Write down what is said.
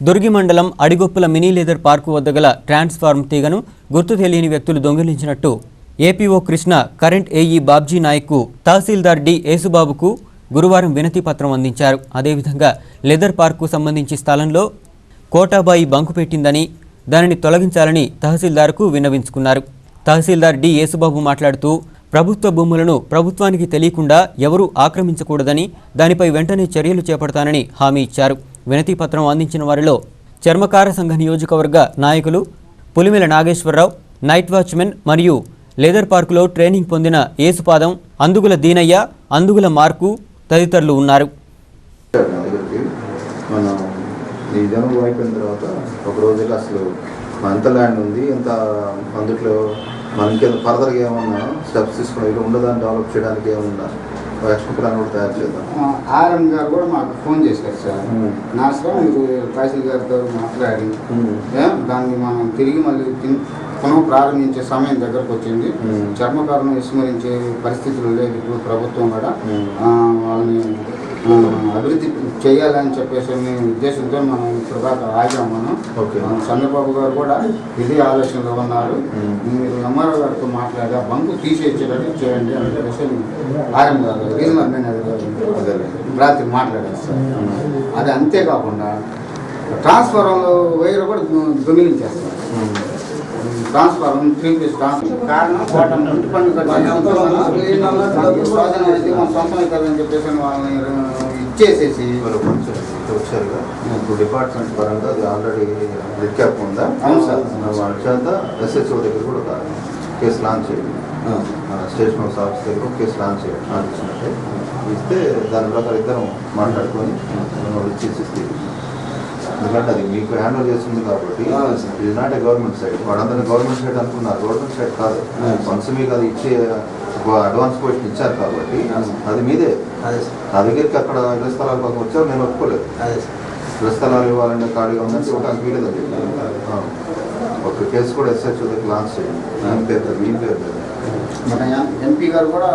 దుర్గి మండలం Adigoppula mini leather park వద్ద గల ట్రాన్స్ఫార్మ్ తీగను గుర్తు తెలియని వ్యక్తులు దొంగిలించినట్టు APO Krishna current AE Babji నాయక్కు తహసీల్దార్ డి యేసుబాబుకు గురువారం వినతి పత్రం అందించారు. అదేవిధంగా లెదర్ పార్కు సంబంధించి స్థలంలో కోటాబాయి బంకు పెట్టిందని దానిని తొలగించాలని తహసీల్దార్కు విన్నవించుకున్నారు. తహసీల్దార్ డి యేసుబాబు మాట్లాడుతూ ప్రభుత్వ భూములను ప్రభుత్వానికి తెలియకుండా ఎవరూ ఆక్రమించకూడదని దానిపై వెంటనే చర్యలు చేపడతానని హామీ ఇచ్చారు. వినతిపత్రం అందించిన వారిలో చర్మకార సంఘ నియోజకవర్గ నాయకులు పులిమెల నాగేశ్వరరావు నైట్ వాచ్మెన్ మరియు లేదర్ పార్కులో ట్రైనింగ్ పొందిన ఏసుపాదం అందుగుల దీనయ్య అందుగుల మార్కు తదితరులు ఉన్నారు. వచ్చాడు అయిపోయిన తర్వాత ఒక రోజుకి అసలు ఎంత ల్యాండ్ ఉంది ఎంత అందుట్లో మనకి ఫర్దర్గా ఏమన్నా స్టెప్స్ తీసుకున్నా ఇక్కడ ఉండదాన్ని డెవలప్ చేయడానికి ఏమన్నా తయారు చేద్దాం. ఆర్ఎం గారు కూడా మాకు ఫోన్ చేశారు సార్. నా సార్ మీరు తహసీల్ గారితో మాట్లాడి దాన్ని మనం తిరిగి మళ్ళీ పునః ప్రారంభించే సమయం దగ్గరకు వచ్చింది. చర్మకారులను విస్మరించే పరిస్థితులు లేదు ఇప్పుడు ప్రభుత్వం కూడా. వాళ్ళని అభివృద్ధి చేయాలని చెప్పేసి ఉద్దేశంతో మనం ఇప్పుడు దాకా ఆగాం మనం. ఆ, చంద్రబాబు గారు కూడా ఇదే ఆలోచనలో ఉన్నారు. మీరు ఎంఆర్ఓ గారితో మాట్లాడి ఆ బంకు తీసేసేటట్టు చేయండి అని చెప్పేసి ఆర్ఎం గారు రీజనల్ మేనేజర్. రాత్రి మాట్లాడారు సార్ అది అంతేకాకుండా ట్రాన్స్ఫారంలో వైర్ కూడా దొంగిలించేస్తారు ట్రాన్స్ఫారం త్రీ పీస్ ట్రాన్స్ఫర్ కారణం కోట ఇంటి పన్ను స్వాధీనం అయితే మన సొంతం చెప్పేసి వాళ్ళని ఇచ్చేసేసి వచ్చారుగా ఇప్పుడు డిపార్ట్మెంట్ పరంగా అది ఆల్రెడీ రిక్యాప్ ఉందా అవును సార్. వాళ్ళ చేత ఎస్హెచ్ఓ దగ్గర కూడా ఒక కేసు లాంచ్ చేయండి స్టేషన్ హౌస్ ఆఫీస్ దగ్గర ఒక కేసు లాంచ్ చేయండి ఆలోచించినట్టే ఇస్తే దాని ప్రకారం ఇద్దరం మాట్లాడుకొని ఇచ్చేసి ఎందుకంటే అది మీకు హ్యాండ్ ఓవర్ చేస్తుంది కాబట్టి. ఇది నాట్ ఏ గవర్నమెంట్ సైడ్ వాళ్ళందరినీ గవర్నమెంట్ సైడ్ అనుకున్నారు. గవర్నమెంట్ సైడ్ కాదు. వన్స్ మీకు అది ఇచ్చే అడ్వాన్స్ పొజిషన్ ఇచ్చారు కాబట్టి. అది మీదే. అదే నా దగ్గరికి అక్కడ ఇళ్ళ స్థలాల కోసం వచ్చారు నేను ఒప్పుకోలేదు. ఇళ్ళ స్థలాలు ఇవ్వాలంటే ఖాళీగా ఉందని చెప్పారు. ఆ. ఒక కేసు కూడా ఎస్హెచ్ లాంచ్ చేయండి. ఏం పేరు మీ పేరు మీద. మన ఎంపీ గారు కూడా